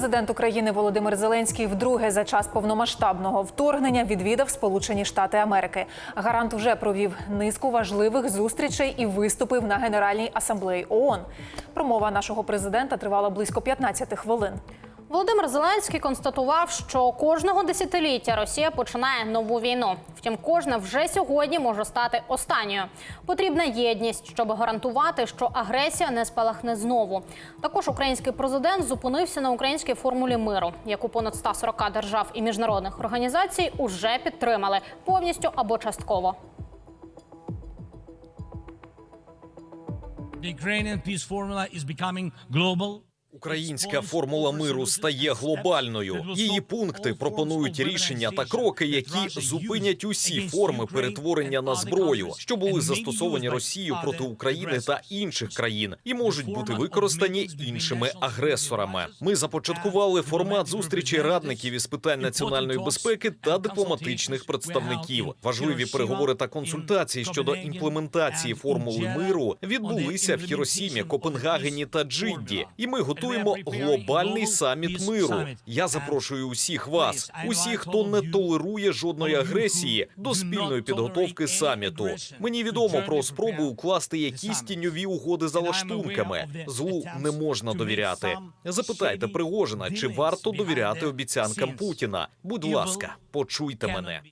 Президент України Володимир Зеленський вдруге за час повномасштабного вторгнення відвідав Сполучені Штати Америки. Гарант вже провів низку важливих зустрічей і виступив на Генеральній асамблеї ООН. Промова нашого президента тривала близько 15 хвилин. Володимир Зеленський констатував, що кожного десятиліття Росія починає нову війну. Втім, кожна вже сьогодні може стати останньою. Потрібна єдність, щоб гарантувати, що агресія не спалахне знову. Також український президент зупинився на українській формулі миру, яку понад 140 держав і міжнародних організацій уже підтримали повністю або частково. The Ukrainian peace formula is becoming global. Українська формула миру стає глобальною. Її пункти пропонують рішення та кроки, які зупинять усі форми перетворення на зброю, що були застосовані Росією проти України та інших країн, і можуть бути використані іншими агресорами. Ми започаткували формат зустрічі радників із питань національної безпеки та дипломатичних представників. Важливі переговори та консультації щодо імплементації формули миру відбулися в Хіросімі, Копенгагені та Джидді. І ми готуємо глобальний саміт миру. Я запрошую усіх вас, усіх, хто не толерує жодної агресії, до спільної підготовки саміту. Мені відомо про спроби укласти якісь тіньові угоди за лаштунками. Злу не можна довіряти. Запитайте Пригожина, чи варто довіряти обіцянкам Путіна. Будь ласка, почуйте мене.